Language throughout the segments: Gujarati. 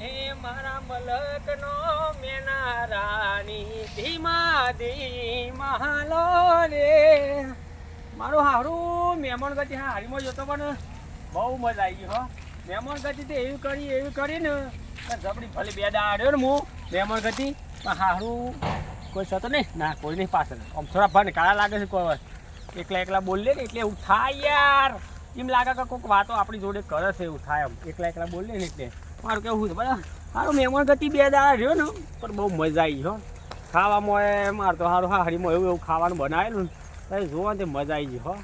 હે મારા મલકનો મેના રાણી ધીમા ધીમા લો રે મારું હારું મહેમાન ગતિ, હા, હારીમાં જતો પણ બહુ મજા આવી ગઈ, હો. મહેમાન ગતિ તો એવી કરી એવી કરી ને જબડી ભલે બે દા આડ્યો ને હું મહેમાન ગતિ, પણ હારું કોઈ થતો નહીં, ના, કોઈ નહીં પાછળ. આમ થોડા ભણ કાળા લાગે છે કોઈ વાત એકલા એકલા બોલીએ ને એટલે એવું થાય યાર. એમ લાગે કે કોઈક વાતો આપણી જોડે કરે છે એવું થાય આમ. એકલા એકલા બોલીએ ને એટલે. મારું કેવું છે, બરાબર? સારું મહેમાન ગતિ બે દાડા રહ્યો ને, પણ બહુ મજા આવી હો. ખાવામાં મારે તો સારું હા હરીમાં એવું એવું ખાવાનું બનાવેલું ને જોવા તે મજા આવી ગઈ, હો.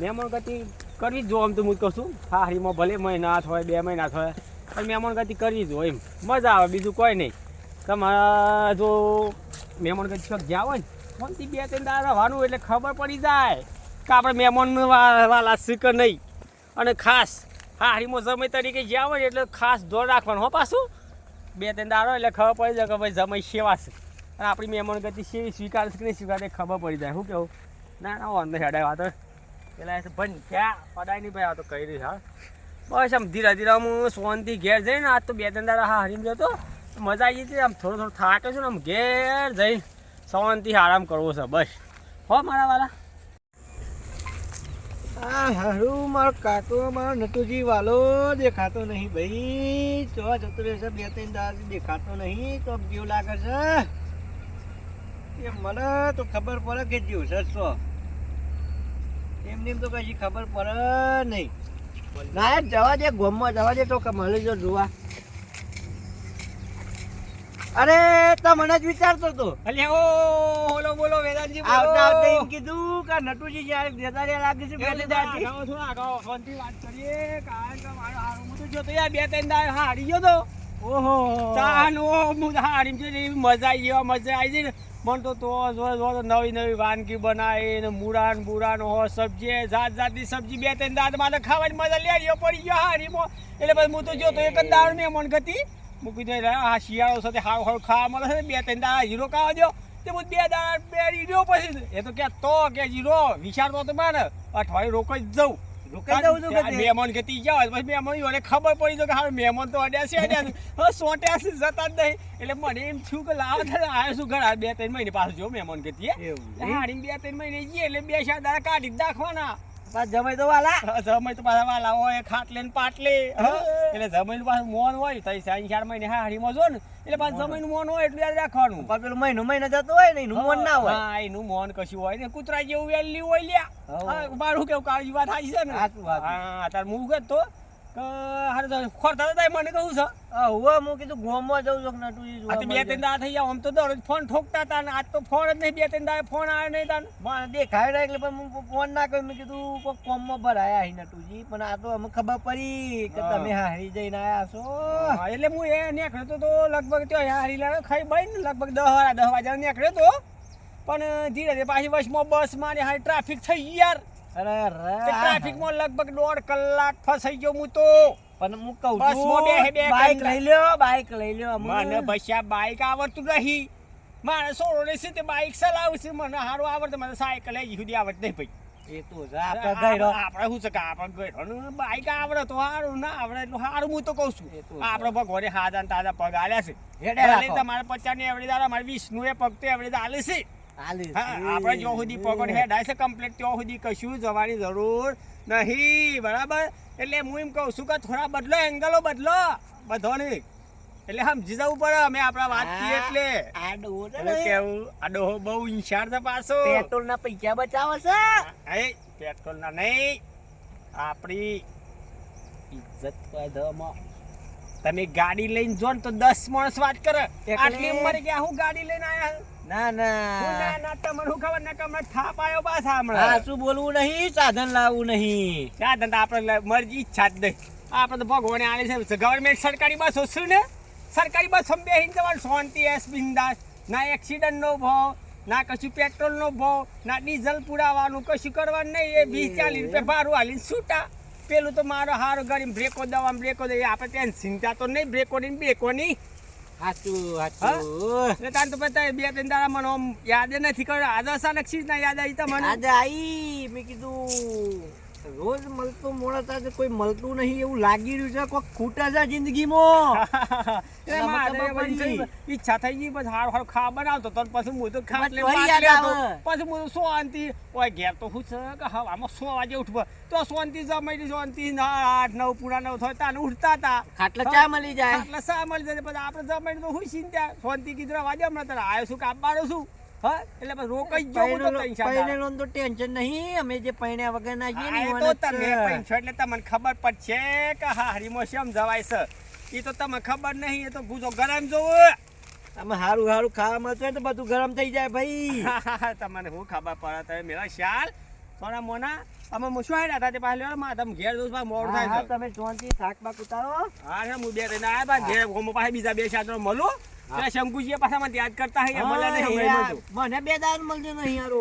મહેમાન ગતિ કરવી જ જો આમ તો હું કહું છું. હા હરીમાં ભલે મહિના હોય, બે મહિના હોય, પણ મહેમાન ગતિ કરવી જ હોય એમ. મજા આવે, બીજું કોઈ નહીં. તમારા જો મહેમાન ગતિ છોક જ્યાં હોય ને ફોનથી બે ત્રણ દાડા રહેવાનું એટલે ખબર પડી જાય કે આપણે મહેમાન વાલા શીખ નહીં. અને ખાસ હરીમો જમાઈ તરીકે જ્યાં હોય એટલે ખાસ દોર રાખવાનું, હો, પાછું. બે, ત્રણ દાડો એટલે ખબર પડી જાય કે ભાઈ જમાઈ સેવાશે અને આપણી મહેમાન ગતિ સેવી સ્વીકારશે કે નહીં સ્વીકારે ખબર પડી જાય. શું કેવું? ના ના, વાંધો હેડાય વાતો પેલા ભાઈ, ક્યાં? પડાય નહીં ભાઈ, આ તો કહી રહી હા. બસ આમ ધીરે ધીરે હું સોનથી ઘેર જઈને આજ તો બે, ત્રણ દાડા હા, હરીમ જતો. મજા આવી હતી, આમ થોડો થોડો થાક્યો છું ને, આમ ઘેર જઈને સોનથી આરામ કરવો છે, બસ. હો, મારા વાલા. આ હારું, મારો કાકો, મારો નટુજી વાલો દેખાતો નહીં ભાઈ. ચો જતો રહેશે, બે ત્રણ દાડાથી દેખાતો નહીં, તો જીવ લાગે છે? એ મને તો ખબર પડે કે જીવ છે છો એમની એમ તો કશી ખબર પડે નહીં. ના, જવા દે, ગોમમાં જવા દે, તો મળી જો જોવા. અરે તો મને જ વિચારતો હતો. અલ્યા ઓ બોલો બોલો વેદાંતજી બોલો. આવતા આવતા એમ કીધું કે નટુજી જ્યારે રહ્યા લાગે છે પેલે ત્રણ આવો છો આગાઓ શાંતિ વાત કરીએ કારણ કે મારો હારું હું તો જોતો યાર બે ત્રણ દા હારી ગયો તો. ઓહો. તાન ઓ હું તો હારી છે. મજા આવી ગયો મજા આવી ગઈ. ને મને તો તો જો જો નવી નવી વાનગી બનાવી ને મૂળાન બુરાન હો સબ્જી જાત જાતની સબ્જી બે ત્રણ દાંત મારે ખાવાની મજા લે પડી ગયો હારીમાં. એટલે પછી હું તો જોતો એક જ દાળ મેં મન ગતિ. મૂકી દે આ શિયાળો સાથે હાવ હાવ ખાવા મળે છે બે ત્રણ દાડા જીરો ખાવા દો તે હું બે દાડા બે રીડ્યો પછી એ તો કે તો કે જીરો વિચારતો તો મારે અઠવાડિયું રોકાઈ જ જવું રોકાઈ જવું છું કે તી? મહેમાન જાવ પછી મહેમાન એને ખબર પડી તો કે હારું મહેમાન તો અડ્યા છે અડ્યા હવે સોટ્યા છે જતા જ નહીં. એટલે મને એમ થયું કે લાવ થાય આવ્યો છું ઘર. બે ત્રણ મહિને પાછું જો મહેમાન કે તી હાડી બે ત્રણ મહિને જઈએ એટલે બે ચાર દાડા કાઢી જ નાખવાના. જમાઈ તો વાલા. જમાઈ તો પાછા વાલા હોય ખાટલે ને પાટલે. એટલે જમાઈ પાછું મોન હોય. તો ત્રણ ચાર મહિને હાડીમાં જો ને એટલે પાછું જમાઈ નું મોન હોય એટલું યાદ રાખવાનું. પેલું મહિનો મહિનો જતો હોય ને એનું મન ના હોય. હા એનું મોન કશું હોય ને કૂતરા જેવું વેલી હોય લ્યા. મારું કેવું કાળજી વાત છે ને. હા તાર હું ગયો તો. ખોરતા હતા મને કહું છે? હવે હું કીધું ગોમમાં જઉં છું કે નટુજી આ બે ત્રણ દાડા થઈ ગયા આમ તો દરરોજ ફોન ઠોકતા હતા ને આજ તો ફોન જ નહીં બે ત્રણ દાડા ફોન આવે નહીં તાન. મને દેખાય ના એટલે પણ હું ફોન ના કર્યો. મેં કીધું કોમમાં ભરાયા હી નટુજી પણ આ તો અમે ખબર પડી કે તમે હારી જઈને આવ્યા છો. એટલે હું એ નીકળ્યો તો લગભગ ત્યાં હારી લાવે ખાઈ બઈ ને લગભગ દસ વાળા દસ વાગ્યા નીકળ્યો તો. પણ ધીરે ધીરે પાછી બસમાં બસ મારી હારી ટ્રાફિક થઈ યાર. રે. ટ્રાફિકમાં લગભગ દોઢ કલાક ફસાઈ ગયો હું તો. પણ હું કહું બસમાં બેહે બે છું બાઈક લઈ લ્યો બાઈક લઈ લ્યો મને ભસ્યા બાઈક આવડતું નહીં. મારે સોળો ને છે તે બાઈક ચલાવું છે. મને સારું આવડતું. મને સાયકલ હજી સુધી આવડત નહીં ભાઈ. એ તો આપણે શું છે કે આપણે ગયરો બાઈક આવડે તો સારું ના આવડે એટલું સારું હું તો કહું છું. આપણે ભગવાને હાથા તાજા પગ આલ્યા છે. તમારે પચાસની એવડી દાડા મારે વીસનું એ પગ તો એવડી દાલે છે. આપણે જ્યાં સુધી પગડ હેડાય છે કમ્પ્લીટ ત્યાં સુધી કશું જવાની જરૂર નહીં બરાબર? એટલે હું એમ કહું છું કે થોડા બદલો એંગલો બદલો બધો નહીં એટલે સમજી જવું પડે અમે આપણા વાત કરીએ એટલે. આ કેવું? આ ડોહો બહુ ઇન્શાર છે પાછો. પેટ્રોલ ના પૈસા બચાવો છે. એ પેટ્રોલ ના નહીં આપણી ઇજ્જત વધમાં તમે ગાડી લઈને જો ને તો દસ માણસ વાત કરે. આટલી ઉંમરે ગયા હું ગાડી લઈને આયા? ના ના. ના ના તમને ખબર? ના કે હમણાં થાપ આવ્યો હા હમણાં. શું બોલવું નહીં? સાધન લાવવું નહીં. સાધન તો આપણે મરજી ઈચ્છા જ નહીં. આપણે તો ભગવાને આલે છે. ગવર્મેન્ટ સરકારી બસ શું ને? સરકારી બસ અમે બેસીને જવાનું. શાંતિ એસ બિંદાસ. ના એક્સિડન્ટનો ભાવ ના કશું પેટ્રોલનો ભાવ ના ડીઝલ પુરાવાનું કશું કરવાનું નહીં. એ વીસ ચાલીસ રૂપિયા ભારું હાલીને છૂટા પેલું તો મારો હારો ગરીબ બ્રેકો દવા બ્રેકો દે આપણે ત્યાં ચિંતા તો નહીં બ્રેકોની બ્રેકો બ્રેકોની તાન તો બે ત્રણ દાડા મને આમ યાદ નથી કર્યો. આજે અચાનક ચીજ ના યાદ આવી તમને આજે આઈ મેં કીધું રોજ મળતું મોડા કોઈ મળતું નહીં એવું લાગી રહ્યું છે કોઈ ખૂટે છે જિંદગીમાં. ઈચ્છા થઈ ગઈ પછી હાર હાર ખા બનાવતો તો પછી હું તો ખા પછી હું તો શાંતિ ઓય ઘેર તો હું છે કે હવામાં સો વાગે ઉઠવા. તો શાંતિ જમાઈ શાંતિ આઠ નવ પૂરા નવ થાય તાને ઉઠતા હતા ખાટલા ચા મળી જાય. ખાટલા શા મળી જાય પછી આપણે જમાઈ તો હુઈ ત્યાં. શાંતિ કીધરા વાગે હમણાં તારે. આવ્યો છું કાપવાનો છું. હા એટલે બસ રોકાઈ ગયો હું તો ત્રણ ચાર લોન તો ટેન્શન નહીં અમે જે પૈણ્યા વગર ના છીએ ને આ એ એવાના તો તમે છે. પૈણસો એટલે તમને ખબર પડશે કે હા હરીમો શેમ જવાય છે. એ તો તમને ખબર નહીં એ તો ગુજો ગરમ જોવો. અમે હારું હારું ખાવા મળતું તો બધું ગરમ થઈ જાય ભાઈ. તમને હું ખબર પડે તમે મેરા શાલ સોના મોના અમે હું શું હેડા હતા તે પાસે લેવા? માં તમે ઘેર દોસ્ત મોડ થાય તમે શાંતિ થાક બાક ઉતારો. હા હું બે રહીને આવ્યા ઘેર હું પાસે બીજા બે જણ મળું. પેલા શંકુજી પાછા મને યાદ કરતા હે મળ્યા નહીં મને બે દાન મળજો નહીં યારો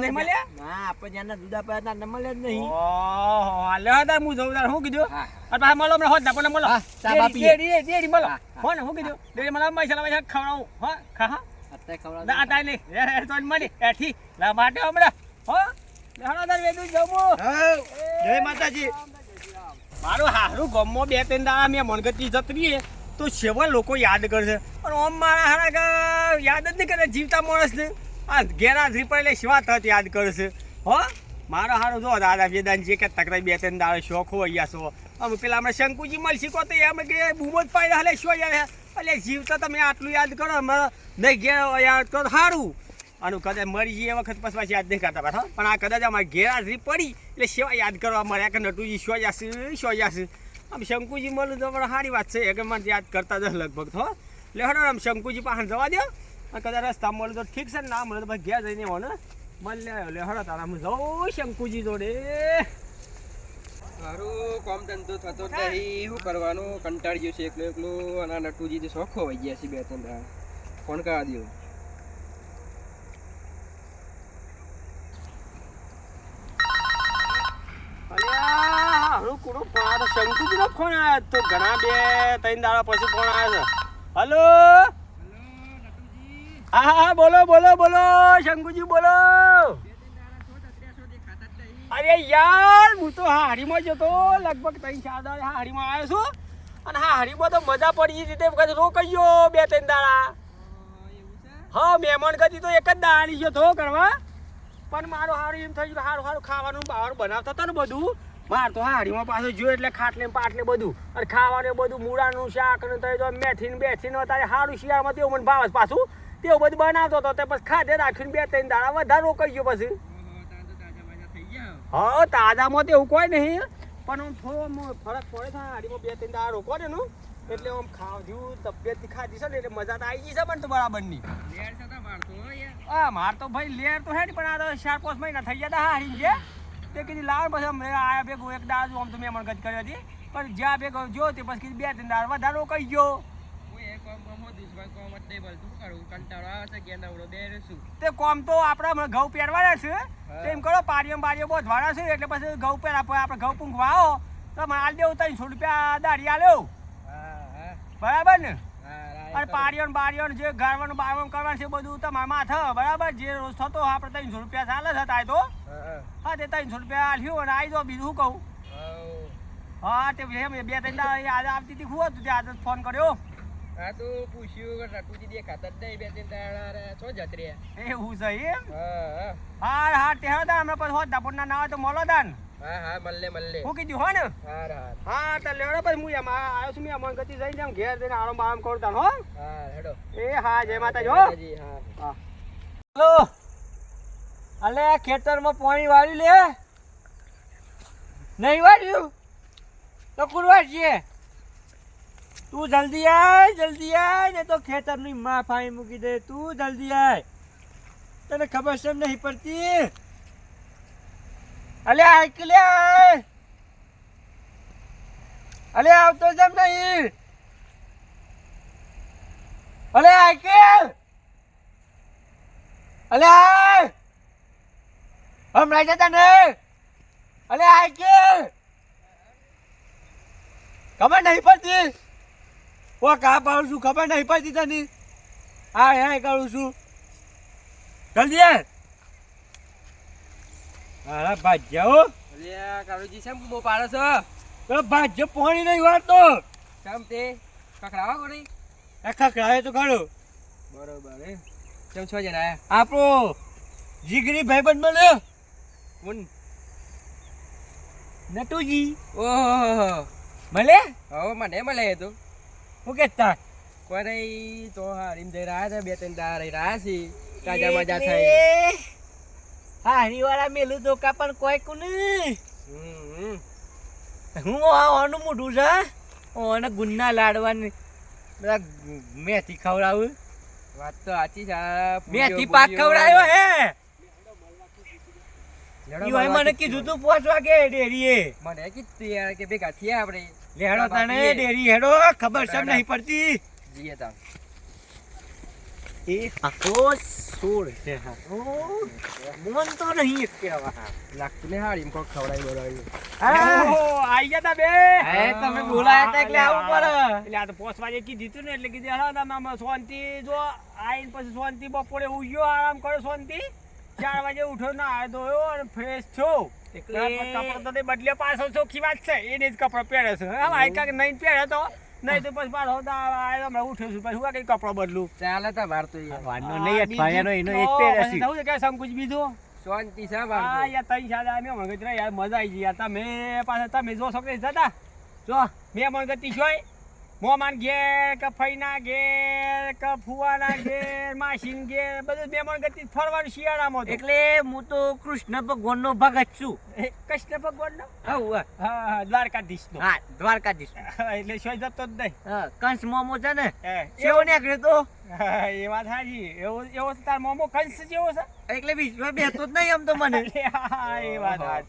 નહીં મળ્યા? ના આપણે જ્યાંના જુદા પડ્યા હતા મળે જ નહીં. ઓહો હાલે હતા હું જોઉં તારે શું કીધું. અને પાછા મળો હમણાં હોત ના પણ મળો. ચા બાપી ડેડી ડેરી મળો. હા, હા. હો ને શું કીધું ડેડી મળો મસાલા વૈસા ખવડાવું. હા ખા હા. અત્યારે ખવડાવ. ના તાઈ નહીં. રે રે તો મળી. એઠી લા માટે હમણાં. હો લેહણો તાર વેદું જમું. જય માતાજી. મારું હારું ગમો બે ત્રણ દાડા મેં મણગતી જતરીએ તો સેવા લોકો યાદ કરશે. પણ ઓમ મારા હારા યાદ જ નહીં કરે જીવતા માણસને. આ ઘેરા રીપર એટલે સેવા તરત યાદ કરશે. હો? મારો હારો જો દાદા જે કે તકરાઈ બે ત્રણ દાડા શોખ હોય યા શો. અમે પેલા અમે શંકુજી મળશી કો તો એમ કે બૂમો જ પાડે હાલે શું યાર. એટલે જીવતા તમે આટલું યાદ કરો અમારે નહીં ઘેર યાદ કરો સારું અને કદાચ મરી જઈએ વખત પછી યાદ નહીં કરતા પાછા પણ આ કદાચ અમારે ઘેર પડી, એટલે સેવા યાદ કરવા મળ્યા કે નટુજી શો જશે શો જશે આમ શંકુજી મળું તો પણ સારી વાત છે. કે મને યાદ કરતા જ લગભગ તો. એટલે હડો આમ શંકુજી પાસે જવા દો અને કદાચ રસ્તા મળે તો ઠીક છે ને ના મળે તો ભાઈ ઘેર જઈને મને મળી મળે એટલે હડો તારા હું જઉં શંકુજી જોડે. મારું કામ ધંધો થતો નહીં. શું કરવાનું? કંટાળી ગયો છે એકલો એકલો. અને નટુજી તો શોખો વહી ગયા છે બે ત્રણ ફોન કરા દો કોનો ફોન શંકુજીનો ફોન આવ્યો તો ઘણા બે, ત્રણ દાડા પછી ફોન આવ્યો છે. હલો હા હા બોલો બોલો બોલો, શંકુજી, બોલો. અરે યાર, હું તો હા હારીમાં જતો લગભગ ત્રણ, ચાર દાડા હા હારીમાં આવ્યો છું. અને હા હારીમાં તો મજા પડી ગઈ તે વખત રોકાયો બે, ત્રણ દાડા. હા, મહેમાન કદી તો એક જ દાડી તો કરવા પણ મારું હારું એમ થયું કે હારું હારું ખાવાનું બહાર બનાવતા હતા ને બધું. માર તો હાડીમાં પાછું જોયું એટલે ખાટલે ને પાટલે બધું. અને ખાવાનું બધું મૂળાનું શાક ને તઈ તો મેથીને ને બેથી તારે સારું શિયાળમાં તેવું મને ભાવે પાછું. તેવું બધું બનાવતો હતો તે પછી ખાધે રાખીને બે ત્રણ દાડા વધારે રોકાઈ ગયો પછી. હા તાજામાં તો એવું કોઈ નહીં. પણ આમ થોડો ફરક પડે છે હારીમાં બે ત્રણ દાડા રોકો ને એટલે આમ ખાધ્યું તબિયતથી ખાધી છે ને એટલે મજા તો આવી ગઈ છે પણ તો બરાબરની હા માર તો ભાઈ લેર તો હે ને પણ આ ચાર પાંચ મહિના થઈ ગયા હા હારી છે તે કીધી લાવ પછી અમે આયા ભેગું એક દાળ આમ તો મેં મને ગજ કરી હતી. પણ જ્યાં ભેગો જો તે પછી કીધી બે ત્રણ દાળ વધારો કહી ગયો. તે કોમ તો આપણે ઘઉં પહેરવાના છે. એમ કરો પારીઓ બારીઓ બોધવાના છે એટલે પછી ઘઉં પહેરા આપણે ઘઉં પૂંખવા આવો. તો મને આલ દેવું ત્રણસો રૂપિયા દાડી આલ્યો. બરાબર ને? અને પારીઓ ને બારીઓ જે ગાળવાનું બારવાનું કરવાનું છે એ બધું તમારા માથે બરાબર? જે રોજ થતો આપણે ત્રણસો રૂપિયા ચાલે છે તાય તો. હા તે ત્રણસો રૂપિયા આલ્યું અને આવી જાઓ બીજું શું કહું? હા તે બે ત્રણ દાડા આજે આવતી હતી ખુદ હતું? તે આજે ફોન કર્યો. હા તો પૂછ્યું કે નટુજી દેખાતા જ નહીં બે ત્રણ દાડા છો જત રહ્યા? એવું છે એમ? હા હા. તે હા હમણાં પછી હોત દાપોરના ના હોય તો મોલો દાન હા હા મલ્લે મલ્લે હું કીધું હો ને? હા હા તો લેડો પછી હું એમ આવ્યો છું મેં અમન ગતિ જઈને એમ ઘેર જઈને આરામ બારામ કરું તાન હો. હા હેડો. એ હા જય માતાજી હો. હા. હા. હલો. અલે, ખેતરમાં પાણી વાળી લે. નહીં વાળ્યું? તો કુરવા છીએ તું જલ્દી આય જલ્દી આય ને તો ખેતરની માં ફાઈ મૂકી દે. તું જલ્દી આય. તને ખબર છે નહીં પડતી? અલે, આય લે અલે, આવતો જેમ નહીં. અલે, આય કે. અલે, આય. હમણાં જતા ને અલે આય કે? ખબર નહીં પડતી. ઓ કા પાડું છું ખબર નહીં પડતી તને. હા હાય કરું છું. જલ્દી અરે હો. લે કાળુજી શેમ બહુ પાડે છો? તો ભાજ્ય પાણી નહીં વાળતો. કેમ તે? કકડાવા કોની કરાવે તો ખરો. બરોબર કેમ છો જણા આપણો જીગરી ભાઈબંધ મળ્યો. મુન. નટુજી. ઓહો. મળે? હવે મને મળે તો. હું કેતા? કોઈ તો હારીમ જઈ રહ્યા છે બે ત્રણ દાડા રહી રહ્યા છે. તાજા મજા થાય. હા હરીવાળા મેલું તો કા પણ કોઈ કોને. હું આ ઓનું મોઢું છે ઓને ગુન્ના લાડવાની બધા મેથી ખવડાવું. વાત તો સાચી છે મેથી પાક પૂરીઓ. ખવડાવ્યો હે. લેડો ઈ હોય મળવા મને કીધું. તું પાંચ વાગે ડેરીએ? મને કીધું યાર કે ભેગા થયા આપણે. લેડો તને ડેરી હેડો ખબર સમ નહીં પડતી. જઈએ તાણ. એ આખો સોળ છે હારો મન તો નહીં એક કહેવા. લાગતું ને હારીમ કોક ખવડાવી બોલાવી ઓહો, આઈ ગયા તા બે. હે, તમે બોલાયા તા એટલે આવું પડે. એટલે આ તો પોસ વાગે કીધું તું ને એટલે કીધું હા તમે આમાં શાંતિ જો આઈને પછી શાંતિ બપોરે ઉગ્યો આરામ કરો શાંતિ. ચાર વાગે ઉઠો ના આ ધોયો અને ફ્રેશ થયો કપડો તો બદલે પાછો ચોખ્ખી વાત છે એને જ કપડો પહેરે છે. હા ભાઈ કાંઈક નહીં પહેરે તો. નહીં તો પછી પાછો હમણાં ઉઠ્યો છું પછી કઈ કપડો બદલું? ચાલે તો વાર તો વાનો નહીં અઠવાડિયાનો એનો એક પહેરે છે. પછી કે સંકુચ બીજું? શાંતિ છે હા યાર તઈ સાદા અમે મગજ યાર મજા આવી ગઈ યાર. તમે પાછા તમે જો છોકરી જતા? જો મેં મગજ જોઈ. મોમાન ઘેર કે ફૈના ઘેર કે ફુવાના ઘેર માસીન ઘેર બધું બે ગતિ ફરવાનું શિયાળામાં એટલે હું તો કૃષ્ણ ભગવાનનો ભગત છું. કૃષ્ણ ભગવાનનો? હા હા દ્વારકાધીશનો. હા દ્વારકાધીશ. એટલે શોય જતો જ નહીં. કંસ મોમો છે ને? એવો નીકળે તો? એ વાત સાચી એવો એવો તાર મોમો કંસ જેવો છે? એટલે વિશ્વ બેતો જ નહીં આમ તો મને. એ વાત ઓહો.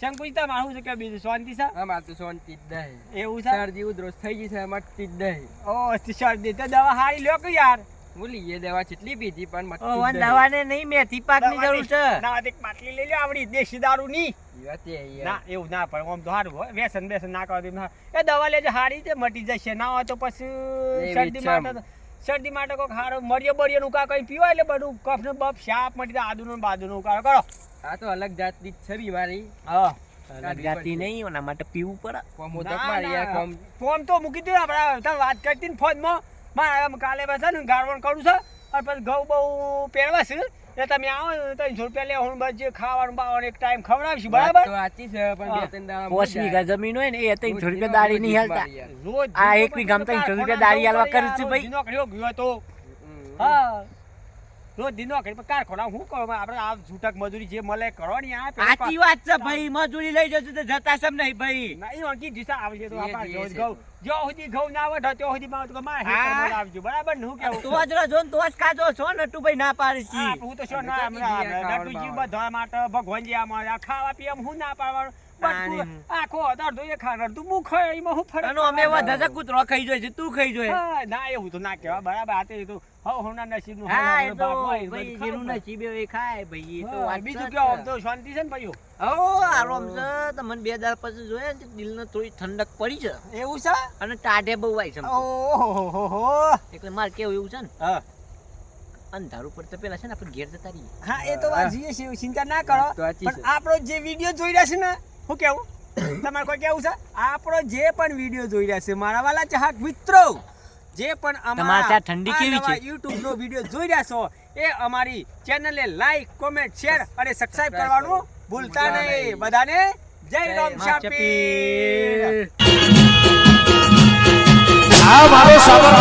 સાચી પૂછતા મારું છે? કે બીજું? શાંતિ છે? હા માર તો શાંતિ જ નહીં. એવું છે? શરદી ઉધરસ થઈ ગઈ છે મટતી જ નહીં. ઓ શરદી? તો દવા હારી લ્યો કે યાર? બોલી એ દવા કેટલી પીધી પણ મટતી ઓ. દવાને નહીં મેથી પાકની જરૂર છે. ના એક બાટલી લઈ લો આવડી દેશી દારૂ ની. ના એવું ના પણ આમ તો હારું હોય વ્યસન બેસન ના કરો ના એ દવા લેજો હારી તે મટી જશે. ના હોય તો પછી શરદી માટે શરદી માટે કોઈક હારો મરિયો બરિયો નું કા કઈ પીવો એટલે બધું કફ ને બફ શાપ મટી આદુ નું બાદુ નું કરો કરો. આ તો અલગ જાતની છે બીમારી હા અલગ જાતિ નહીં એના માટે પીવું પડે. કોમ ઉધક મારી યાર કોમ. ફોન તો મૂકી દીધું આપણે તમે વાત કરતી ને ફોનમાં. મારે કાલે બસ ને ગાળવણ કરું છે. અને પછી ઘઉં બહુ પહેરવા છે. એટલે તમે આવો ને ત્રણસો રૂપિયા લે હું બસ ખાવાનું બાવાનું એક ટાઈમ ખવડાવીશું બરાબર? સાચી છે પણ બે ત્રણ દાડા પોસ મજા વીઘા જમીન હોય ને એ ત્રણસો રૂપિયા દાડી નહીં રોજ હાલતા. મારી રોજ આ એક વીઘામાં ત્રણસો રૂપિયા દાળી હાલવા કરું છું ભાઈ. નોકરીઓ ગયો તો. હા. રોજ દી નોકરી પર કારખાના શું કરો આપણે આ છૂટક મજૂરી જે મળે કરો ને આ સાચી વાત છે ભાઈ મજૂરી લઈ જજો તો જતા સમ નહીં ભાઈ. ના, એ વાંકી દિશા તો આપણે જ. ઘઉં જો સુધી ઘઉં ના વઢો ત્યાં સુધી માં તો હા. મોડ આવજો બરાબર ને? હું કેવું? તો જ તો ખાજો છો નટુભાઈ ના પાડી હા, છી. હું તો અમે ના તો નટુજી બધા માટે ભગવાનજી આ ખાવા પીવા હું ના પાડવાનું? આખો અડધો એ ખાવાનું અડધું હું ખાય એમાં હું ફરક કૂતરો ખાઈ જોઈએ તું ખાઈ જોઈએ. ના એવું તો ના કહેવાય. બરાબર આ તો તો હવ હવના નસીબનું હા એ તો ભાગ હોય, એ ભાઈ જેનું નસીબ એ ખાય ભાઈ એ તો બીજું છે. આમ તો શાંતિ છે ને ભાઈઓ? હો આરામ છે તમને બે દાડા પછી જોયા ને દિલને થોડી ઠંડક પડી છે. એવું છે? અને ટાઢે બહુ આવી છે ઓહો એટલે મારે કેવું એવું છે ને હા. અંધારું પડતા પેલા છે ને આપણે ઘેર જતા રહીએ. હા એ તો વાત જીએ છે ચિંતા ના કરો. આપડો પણ આપણો જે વીડિયો જોઈ રહ્યા છે ને શું કેવું? તમારે કોઈ કેવું છે? આપણો જે પણ વીડિયો જોઈ રહ્યા છે મારા વાલા ચાહક મિત્રો જે પણ અમારા ત્યાં ઠંડી કેવી છે? યુટ્યુબ નો વીડિયો જોઈ રહ્યા છો એ અમારી ચેનલે લાઈક કોમેન્ટ શેર અને સબસ્ક્રાઇબ કરવાનું ભૂલતા નહીં. બધાને જય રામ શાપી આ મારો સાબર